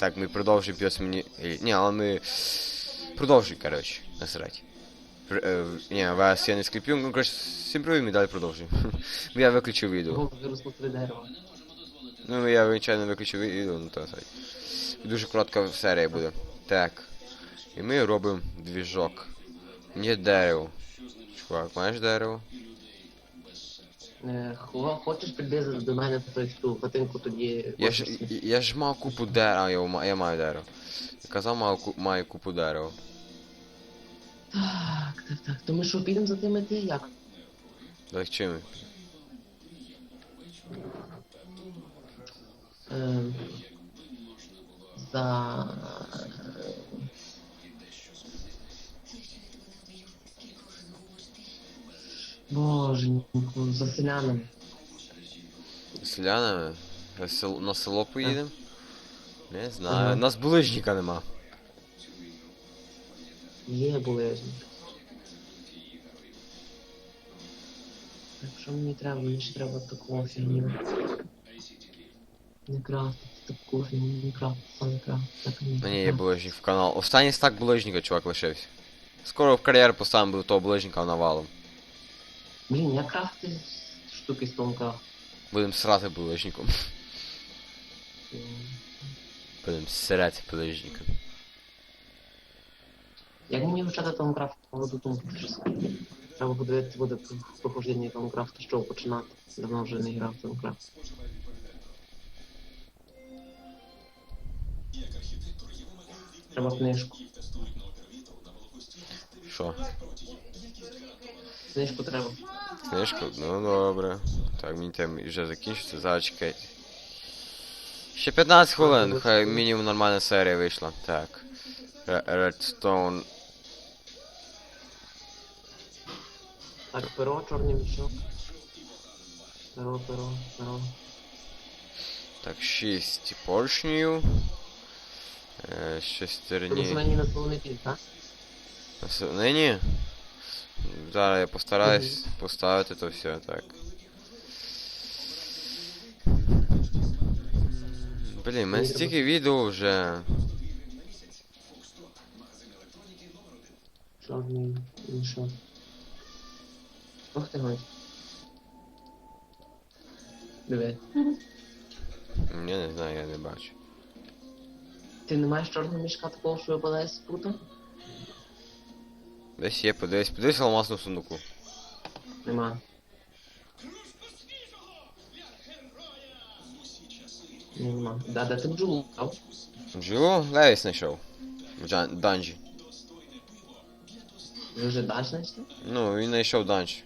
Так, ми продовжуємо п'єс мені. е, Ні, але ми. Продовжуємо, коротше, насрать. Пр- е, Ні, вас я не скріплю, ну коротше, всім привіт, ми далі продовжуємо. Я виключив відео. Ну, я звичайно виключив відео, ну то сайт. Дуже коротка серія буде. Так. І ми робимо двіжок. Є дерево. Чувак, маєш дерево? Е, хо- Хочеш прийти до мене той- ту хатинку тоді. Я ж, офісну? я- ж мав купу дерева, я, ма- я маю дерево. Казав, маю, ку- маю купу дерева. Так, так, так. То ми що, підемо за тими ти як? Так чим? Ем, За. Боженьку, за селянами. Селянами? На сел- На село поїдемо? Не знаю. Ага. Нас булижника нема. Є болезні. Так що мені треба, мені ще треба такого фігню. Не крафтити таку фігню, не крафтити, не крафтити, так не ні, є булижник в канал. Останній стак булижника, чувак, лишився. Скоро в кар'єр поставимо до того булижника навалом. Блин, я крафти штуки с тонка. Будем срати булыжником. Будем срать булыжником. Як мені вивчати Тамкрафт, буду думати Треба буде буде прохождення Тамкрафта, що починати. Давно вже не грав Тамкрафт. Треба книжку. Що? Книжку треба. Книжку? Ну добре. Так, мені там вже закінчиться, зараз чекайте. Ще 15 хвилин, хай мінімум нормальна серія вийшла. Так. Redstone. Так, перо, чорний мішок. Перо, перо, перо. Так, 6 поршнів. Е, Тому шестерні. мені на солоний піль, так? Нині? Зараз я постараюсь поставити то все так. Блін, мене стільки відео вже. Мішок. Ох ти гой. Диви. Я не знаю, я не бачу. Ти не маєш чорного мішка такого, що випадає з пута? Десь є, подивись, подивись в сундуку. Нема. Нема. Да, де ти бджолу взяв? Бджолу Левіс знайшов. В джан- данжі. Ви вже далі знайшли? Ну, він знайшов данж.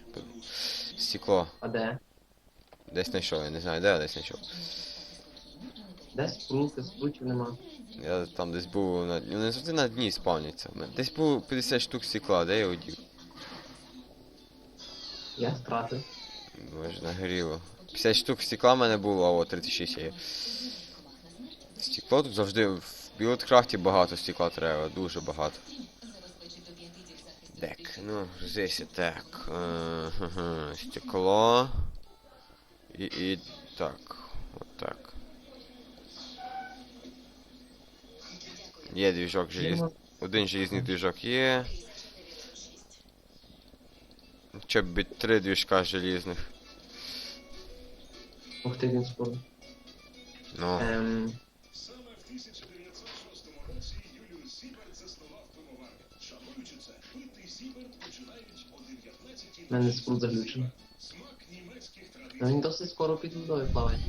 Стекло. А де? Десь знайшов, я не знаю, де я десь знайшов. Де спрути, спрутів нема. Я там десь був на. Вони завжди на дні спавняться. Десь було 50 штук стекла, де я його дів? Я стратив. Боже, нагоріло. 50 штук стекла в мене було, а от 36 є. Стекло тут завжди в білоткрафті багато стекла треба, дуже багато. Так, ну, здесь так. Е, Стекло. І, і так. От так. Є двіжок желізний. Один желізний двіжок є. Щоб бить три двіжка желізних. Ух ти, він спорт. Ну. Ем... Мене спорт заглючено. Ну, він досить скоро під водою плаває.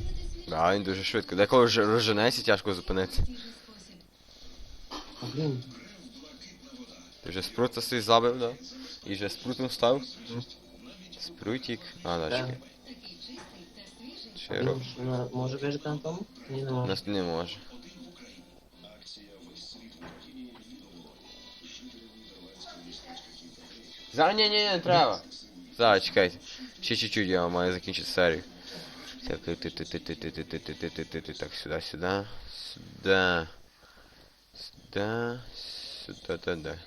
Да, він дуже швидко. Деколи розженеться, тяжко зупинити. Блін, Ти вже спрута свій забив, да? І вже спрутом став. Спрутик. А, да, чекай. Ще він роб. на- може вижити на тому? Ні, не може. Нас не може. За ні, ні, не треба. Зараз, чекайте. Ще чуть-чуть я маю закінчити серію. Так, ти ти ти ти ти ти ти ти ти ти ти ти ти так сюди, сюди. Сюди. Сюди. Сюди, туди.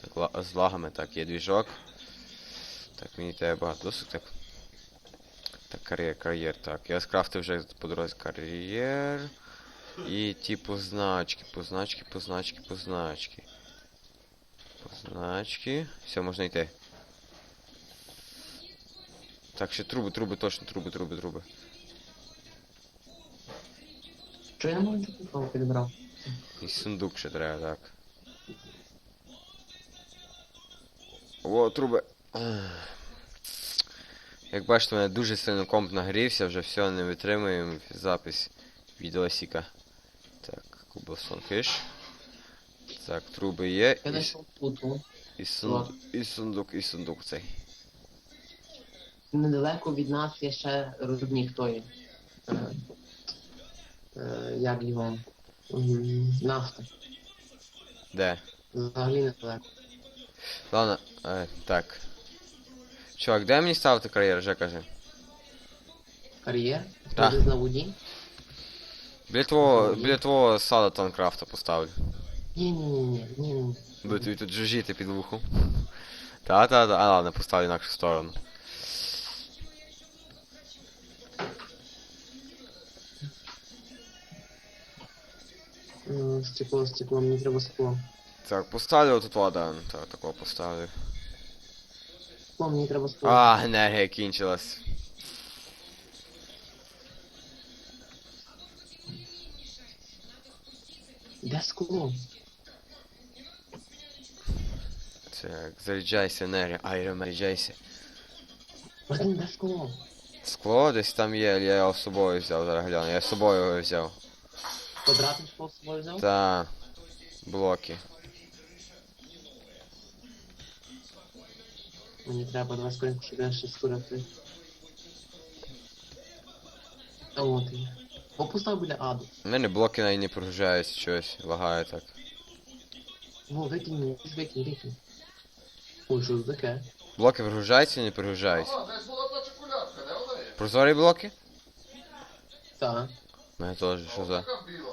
Так, ла- з лагами, так, є двіжок. Так, мені треба багато досить, так. Так, кар'єр, кар'єр, так. Я скрафтив вже по дорозі кар'єр. І ті позначки, позначки, позначки, позначки. Позначки. Все, можна йти. Так, ще труби, труби, точно, труби, труби, труби. Що я не можу підібрав? І сундук ще треба, так. О, труби. Як бачите, у мене дуже сильно комп нагрівся, вже все не витримуємо запис відосіка. Так, кубасон фіш. Так, труби є. Я знайшов плуту. і, сундук, і сундук, і сундук цей. Недалеко від нас є ще рудник той. Е, е, як його? М, Нафта. Де? Взагалі недалеко. Ладно, е, так. Чувак, де мені ставити кар'єр, вже каже. Кар'єр. Так. Хто десь на воді? Біля твого, біля твого сада Танкрафта поставлю. Ні, ні, ні, ні, ні, ні. Буде тобі тут жужжіти під вухом. Та-та-та, а ладно, поставлю інакшу сторону. М, Стекло, стекло, мені треба скло. Так, поставлю тут вода. Так, такого поставлю. Скло, мені треба скло. А, енергія кінчилась. Де скло? Так, заряджайся, енергія. Айрон, заряджайся. Блин, де скло? Скло десь там є, я його з собою взяв, зараз гляну. Я з собою його взяв. З собою взяв? Та блоки. Мені треба два скоринку, щоб я ще створити. А от і. О, біля аду. У мене блоки навіть не прогружаються чогось, лагає так. Во, викинь, мені, викинь, викинь. Ой, що це таке? Блоки прогружаються чи не прогружаються? О, десь була та чоколядка, де вона є? Прозорі блоки? Так. Мене теж, що за. Така біла.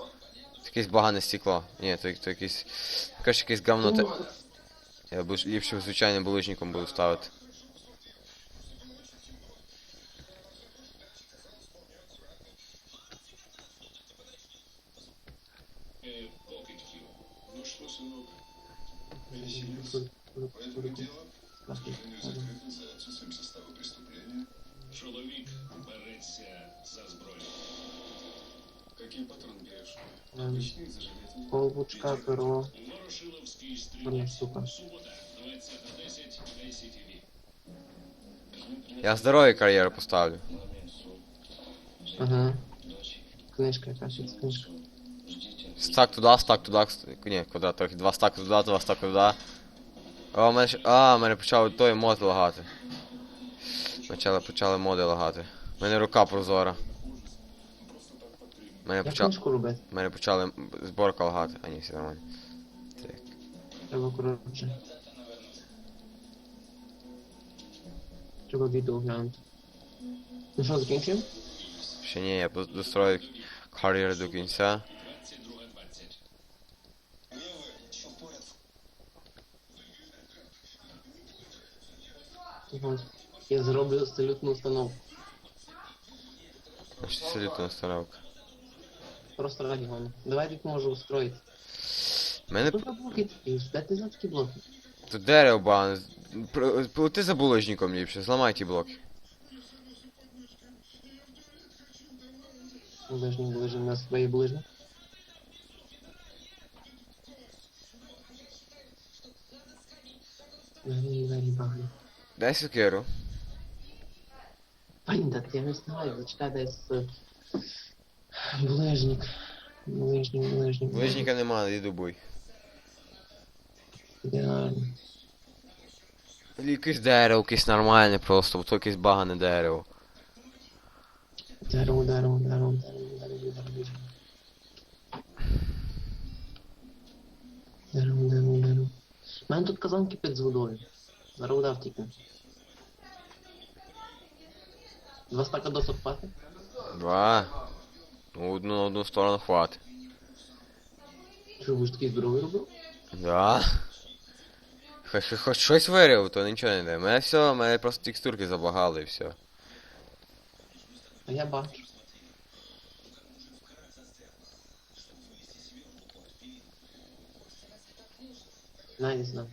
Якесь багане стекло. Ні, то, то якесь. Якесь якесь говно. Ну, Я б ліпше звичайним булижником буду ставити. Чоловік береться за зброю. Який патрон береш? Ем, Обычный зажигательный. Колбучка, перо. Ворошиловський Одна стрілець. штука. Субота, 20.10 на ICTV. Я здоровий кар'єру поставлю. Ага. Книжка якась, це книжка. Стак туди, стак туди. ст- Ні, квадрат трохи. Два стаки туди, два стаки туди. О, мене ще... А, мене почав той мод лагати. Почали, почали моди лагати. У мене рука прозора. Мене Як почав... книжку робити? Мене почали зборка лагати. А ні, все нормально. Так. Треба коротше. Треба відео глянути. Ну що, закінчуємо? Ще ні, я дострою кар'єр до кінця. Я зроблю салютну установку. Значить, салютна установка. Просто раді гону. Давай як можу устроїти. Мене Тут блоки такі, де ти за такі блоки? тут дерево. Про- Полети за булыжником ліпше, зламай ті блоки. Ближній, ближній, у нас двері, баги. Дай сокиру. Блін, так я не знаю, зачекай десь... Ближник. Ближник, ближник. Ближника нема, іди буй. Ідеально. Якесь дерево, якесь нормальне просто, бо то якесь багане дерево. Дерево, дерево, дерево, дерево, дерево, дерево. Дерево, дерево, дерево. У мене тут казан кипить з водою. Зараз вода втікне. Два стака досок хватить? Два. Ну, одну на одну сторону хватит. Що, ви ж такий здоровий робив? Да. Хоч, хоч щось вирів, то нічого не дає. У мене все, у мене просто текстурки забагали і все. А я бачу. На, не знаю.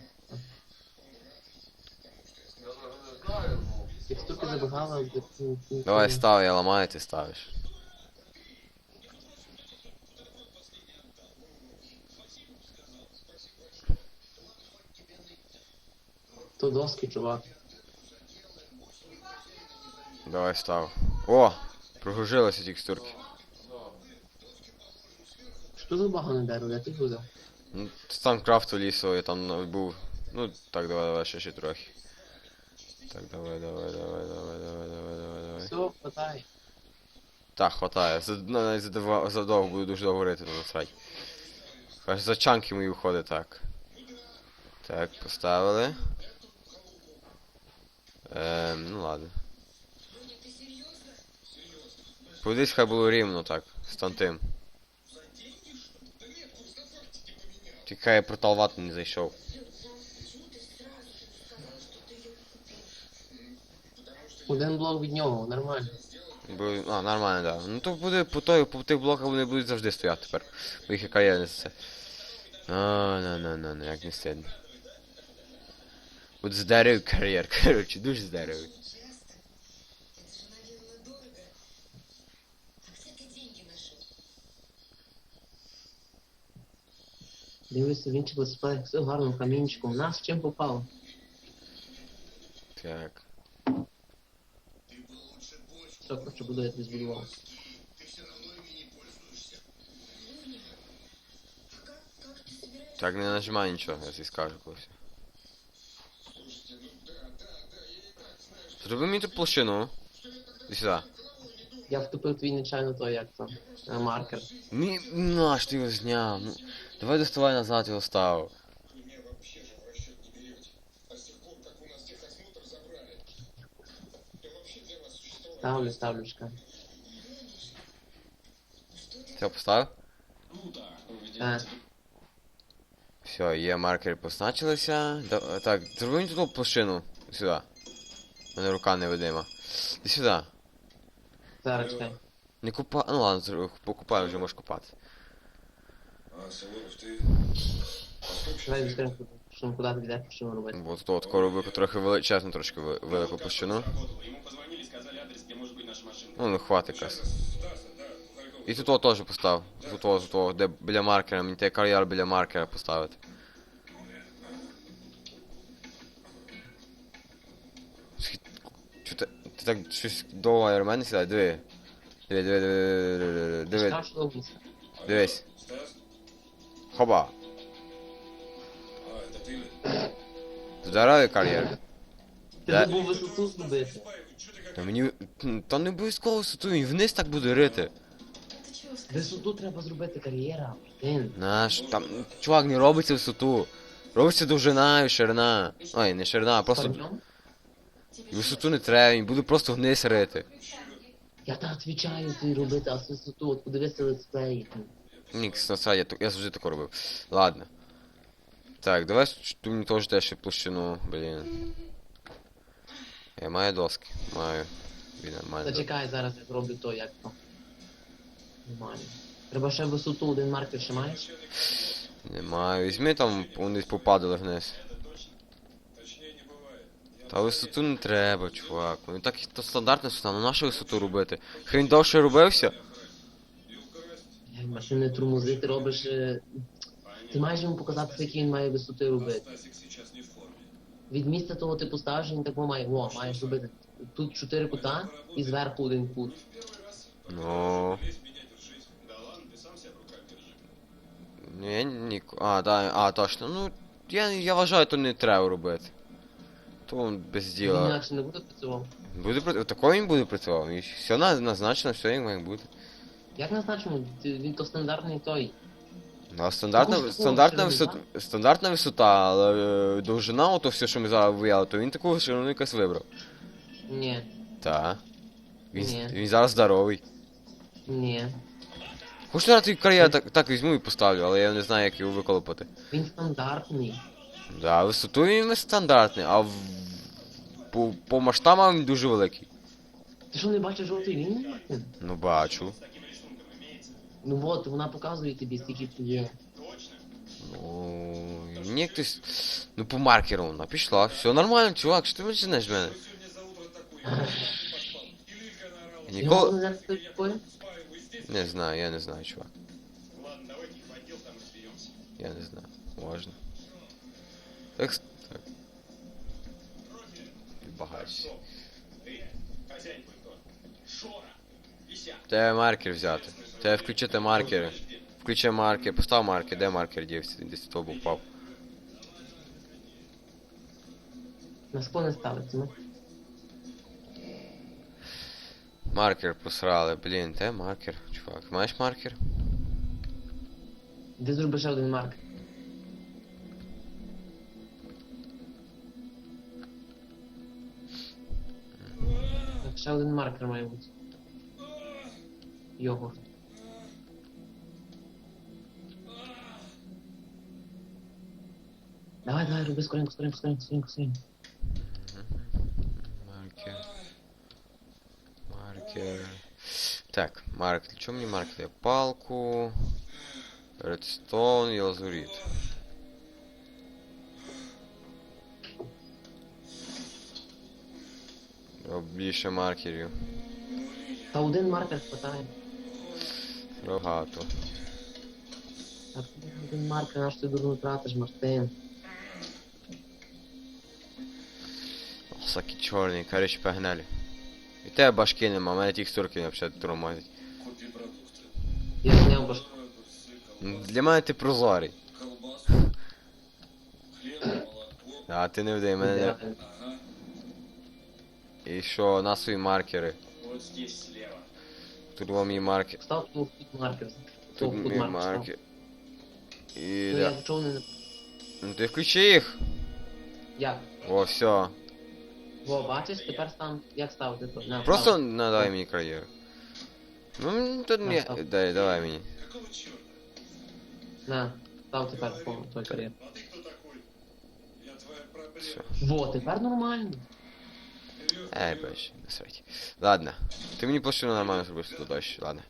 Текстурки забагали. Ну, Давай став, я ламаю, ти ставиш. То доски, чувак. Давай став. О! Прогружилися текстурки. Що за багане дерево? Я тут взяв. Ну, це там крафту лісу, я там був. Ну, так, давай, давай, ще ще трохи. Так, давай, давай, давай, давай, давай, давай, давай, давай. Все, хватай. Так, хватає. За, навіть за, два- за довго буду дуже довго говорити, ну насрать. Аж за чанки мої виходить так. Так, поставили. Ем, ну ладно. Кудись хай було рівно так, з тантим. Тільки я портал вату не зайшов. Один блок від нього, нормально. Бо, а, нормально, да. Ну то буде по той, по тих блоках вони будуть завжди стояти тепер. Бо їх яка є не це. А, на, на, на, як не стидно. От здарив кар'єр, коротше, дуже здарив. Дивися, він чи все гарно камінчиком. Нас чим попало? Так. Все, коротше, буду я тобі збудував. Так, не нажимай нічого, я тобі скажу колись. Зроби мені ту площину. І сюди. Я втупив твій нечайно то, як то. е, Маркер. Ні, наш ти його зняв. Ну, давай доставай назад його став. Ставлю, ставлю, чекай. Все, поставив? Е, Все, є маркери позначилися. Так, зроби мені ту площину. Сюди. Мене рука невидима. Іди сюди. зараз чекай. Не купа. Ну ладно, покупаю, вже можеш купати. А, Савуров, ты... Давай відкриємо, що куди ти йдеш, що робити. Бо тут от коробик трохи величезну, трошки велику площину. Ему позвонили, сказали адрес, где может быть наша машина. Ну, ну хватить якраз. І тут от теж постав. Тут от, тут от, де біля маркера, мені треба кар'єр біля маркера поставити. Так щось довго айромен сідає? Диви. Диви, диви, диви, диви, диви, дивись. Хоба. Здоровий кар'єр. Ти Да. забув висоту зробити. Та мені. Та не обов'язково висоту, він вниз так буде рити. Висоту треба зробити кар'єра, блін. Наш, там, чувак, не робиться висоту. Робиться довжина і ширина. Ой, не ширина, а просто Пардон? Висоту не треба, він буде просто вниз рити. Я так відвічаю ти робити, а з висоту, от подивися летсплеї. Нікс, насправді, я, так- я завжди тако робив. Ладно. Так, давай ти мені теж теж площину, блін. Я маю доски, маю. Він нормально. Зачекай, зараз я зроблю то, як то. Нормально. Треба ще висоту, один маркер ще маєш? Не маю. Візьми там, вони попадали вниз. Та висоту не треба, чувак. Вони так то стандартна висота, ну нашу висоту робити. Хрень довше робився. Е, Машини тормозити робиш. е, Ти маєш йому показати, скільки він має висоти робити. Від місця того ти поставиш, він так має. О, маєш робити. Тут чотири кута і зверху один кут. Ну. Ні, ні. А, да, а, точно. Ну, я, я вважаю, то не треба робити. То он без діла. інакше не буде працював. Буде при... Такого він буде працював. І все назначено, все як має бути. Як назначимо? Ти- Він то стандартний той. Ну, стандартна, Такого стандартна, висота, стандартна висота, але е, довжина, ото все, що ми зараз вияли, то він таку ширину якось вибрав. Ні, Та. Він, Ні. він зараз здоровий. ні. Хоч зараз кар'єр так, так візьму і поставлю, але я не знаю, як його виколопати. Він стандартний. Да, висоту він стандартний, а в... по, по масштабам він дуже великий. Ти що не бачиш жовтої лінії? Ну бачу. Ну от, вона показує тобі, скільки ти є. Ну, Мені хтось. Ну по маркеру вона пішла. Все нормально, чувак, що ти починаєш мене? Ніколи-? Не знаю, я не знаю, чувак. Я не знаю. Можна. Так, так. Вися. Треба маркер взяти. Треба включити маркери. Включи маркер, постав маркер, де маркер дівся? Десь в був впав. На скло не ставиться, ну. Маркер посрали, блін, де маркер, чувак. Маєш маркер? Де зроби ще один маркер? Ще один маркер має бути. Йогурт. Давай, давай, роби скоренько, скоренько, скоренько, скоренько, скоренько. Маркер. Маркер. Так, маркер. Чого мені маркер? Палку. Редстоун і лазурит. Більше маркерів. Та один маркер хватає. Багато. Так, один маркер, наш ти дурно тратиш, Мартин. Всякі чорні, коротше, погнали. І тебе башки нема, мене текстурки взагалі тормозять. Я зняв башку. Для мене ти прозорий. А ти не вдай, мене не... Ідеально. Ага. І що, на свої маркери. Вот здесь слева. Тут вам мій маркер. Став тут маркер. Тут Тут мій маркер. маркер. І Ну да. я чого не... Ну ти включи їх. Як? О, все. Во, бачиш, тепер там як ставити тут? На, Просто став. надай мені кар'єру. Ну, тут не... став. Дай, давай мені. Какого черта? На, став тепер по той кар'єр. А ты кто такой? Я твоя проблема. Все. Во, тепер нормально. Ей, бач, не срать. Ладно. Ти мені площину нормально зробиш тут дощ, ладно.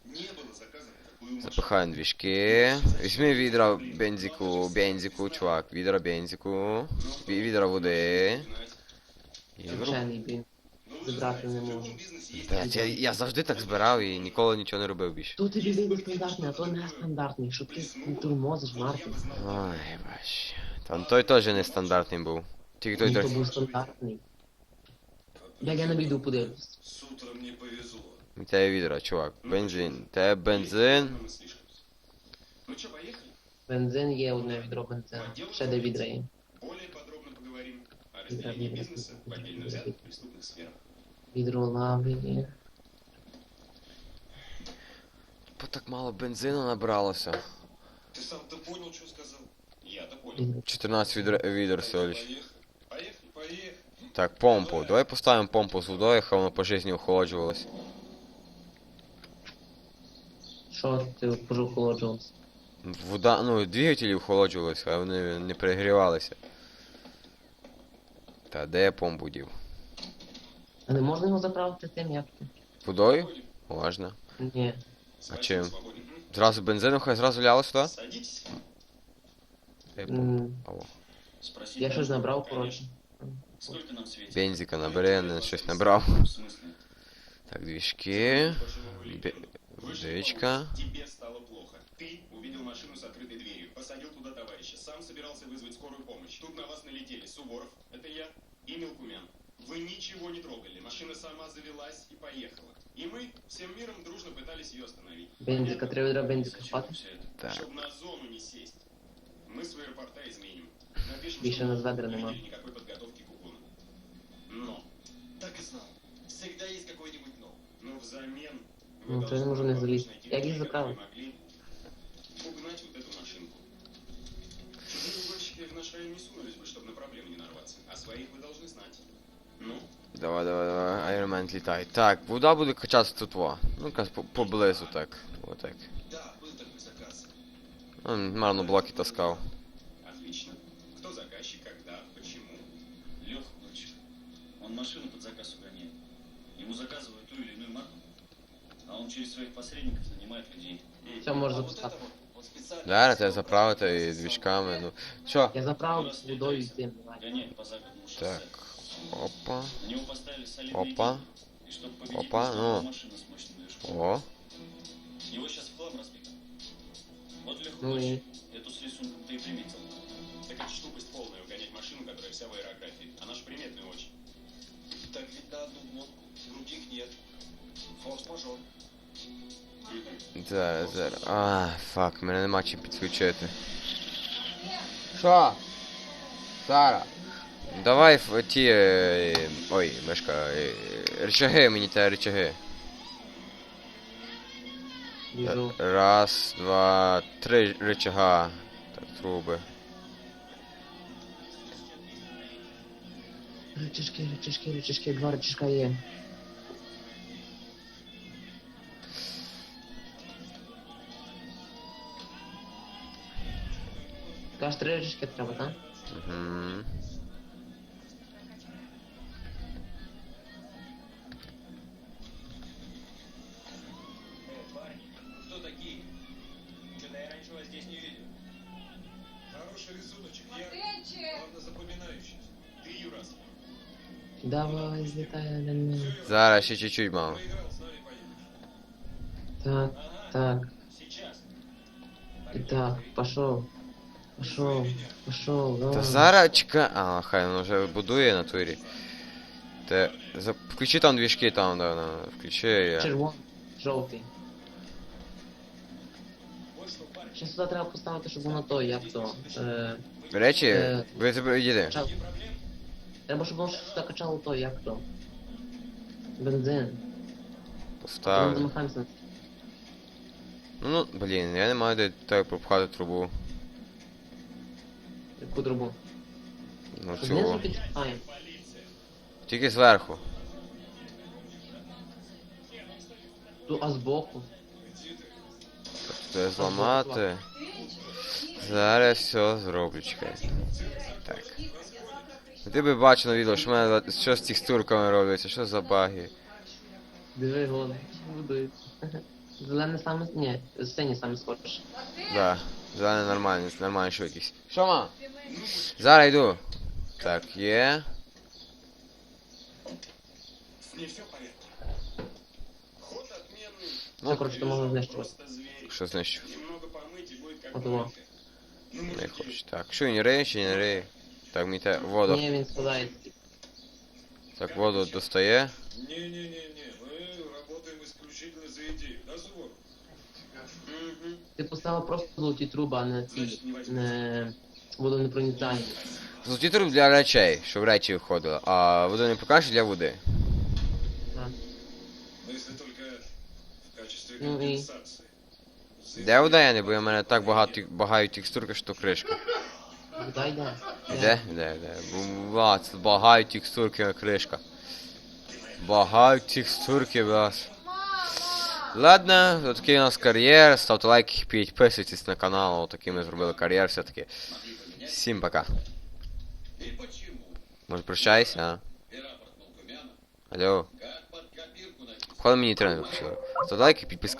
Не. Запихаємо двіжки. Візьми відра бензику, бензику, чувак, відра бензику. Ві- Відра води. І. Вчений, не можу. Блядь, я, я завжди так збирав і ніколи нічого не робив більше. Тут вийде стандартний, а то не стандартний, що ти тормозиш, Мартин. Ой, бач. Там той теж нестандартний був. Тільки той Він то трохи. був стандартний. Як я на відео подивлюсь. С утром не повезло. У тебе відра, чувак. Бензин. Тебе бензин. Мы слишком. Ну что, поехали? Бензин є одне відро бензину. Ще де відра є. Более подробно поговорим о Відра, разделении відра, бизнеса в отдельно взятых преступных сферах. Відро лави є. Бо так мало бензину набралося. Ты сам-то понял, что сказал? Я-то понял. Відро. 14 відр, відер всього лиш. Поехали. Поехали, поехали. Так, помпу. Давай поставимо помпу з водою, хай воно по житті охолоджувалось. Що ти пожу охолоджувався? Вода, ну, двигателі охолоджувалися, а вони не перегрівалися. Та де я помпу дів? А не можна його заправити тим, як ти? Водою? Можна. Ні. С чем? Зразу бензину, хай зразу ляло сюди? Садитесь. Де помпу? Алло. Я щось набрав, коротше. Сколько нам светит? Бензика набери, я не щось набрав. В смысле? Так, двіжки. Почему Бе- Вышел Водичка. вопрос. Тебе стало плохо. Ты увидел машину с открытой дверью, посадил туда товарища, сам собирался вызвать скорую помощь. Тут на вас налетели Суворов, это я, и Мелкумян. Вы ничего не трогали, машина сама завелась и поехала. И мы всем миром дружно пытались ее остановить. Бензика, три відра бензика это? Так. Чтобы на зону не сесть. Мы свои рапорта изменим. Напишем, Більше что на вы зведра не нема. видели никакой подготовки к угону. Но. Так и знал. Всегда есть какой-нибудь но. Но взамен вы Ну, то я не должны можу не помочь залізти. найти Як їх людей, заправити? которые могли угнать вот эту машинку. Чужие угонщики в наш район не сунулись бы, чтобы на проблемы не нарваться. А своих вы должны знать. Ну, Давай, давай, давай, Айронмен літай. Так, вода буде качатися тут во. Ну, якраз по- поблизу так. Отак. да, был такой заказ. Ну, марно блоки таскав. Отлично. Кто заказчик, когда, почему? Леха Гурчик. Он машину под заказ угоняет. Ему заказывают ту или иную марку, а он через своих посредников нанимает людей. Всё, можно а вот запускать. это вот Вот специально... Зараз треба заправити і двічками, ну. Що? Я заправив водою і тим. давай. Гонять по западному шоссе. Так. Опа. На него поставили солидные Опа. деньги. И чтобы победить, Опа, нужна ну. была машина с мощным движком. О. Его сейчас в хлам разбито. Вот легко Ну и? эту с рисунком ты и приметил. Так это ж тупость полная угонять машину, которая вся в аэрографии. Она ж приметная очень. Так ведь на одну кнопку, других нет. Форс-мажор. Зараз, зараз. А, фак, мене нема чим підключити. Що? Сара. Давай в ті. е, Ой, мишка. е, Рычаги, мені те рычаги. Біжу. Раз, два, три рычага. Так, труби. Рычажки, рычажки, рычажки, два рычажка є. Кажеш, три рычажки треба, так? Угу. Давай, злітай на мене. Зараз ще чуть-чуть поедешь. Так, так, сейчас. і так, пошов. Пошов, пошов, Та давай. зараз чекай. А, хай воно вже будує на турі. Те. За... Включи там двіжки там, да, да. Включи я. Червоний, жовтий. Ще сюди треба поставити, щоб воно то, як то. Е, Речі, Е. ви тебе йдіте. качало. Треба, щоб воно сюди качало то, як то. Бензин. Ми Поставив. замахаємося. Ну, ну, блін, я не маю де так пропхати трубу. Яку трубу? Ну Знизу цього. підпаємо. Тільки зверху. Ту, а збоку. Це зламати. Зараз все зроблю, чекай. Так. Ну, Ти би бачив на відео, що в мене що з текстурками робиться, що за баги. Диви гон. Будується. Зелене саме. Ні, синє саме скорше. Да, зелений нормальний, нормальна швидкість. Що ма? Зараз йду. Так, є. Все, коротше, то можна знищувати. Що знищу? Новенькая. Ну, Не хочу. Так, що він риє чи не риє? Так, мені те воду. Ні, він складається. Так, воду достає. Не-не-не-не, мы работаем исключительно за идею, да, Суворов? Ти поставив просто золоті труби, а не ці. Не возьму. Не водонепроницальні. Золоті труб для речей, щоб речі виходили, а воду не покажеш для води. Но если только в качестве Ну и? компенсации. За Де вода я не, бо в мене так багато багають текстурки, що кришка. Вода йде. Де? Де, де? Ба, це багають текстурки кришка. Багають текстурки, вас. Ладно, такий у нас кар'єр. Ставте лайки, підписуйтесь на канал. Отакий ми зробили кар'єр все-таки. Всім пока. Може прощайся, а? Алло. Коли мені тренер включили. Ставте лайки, підписка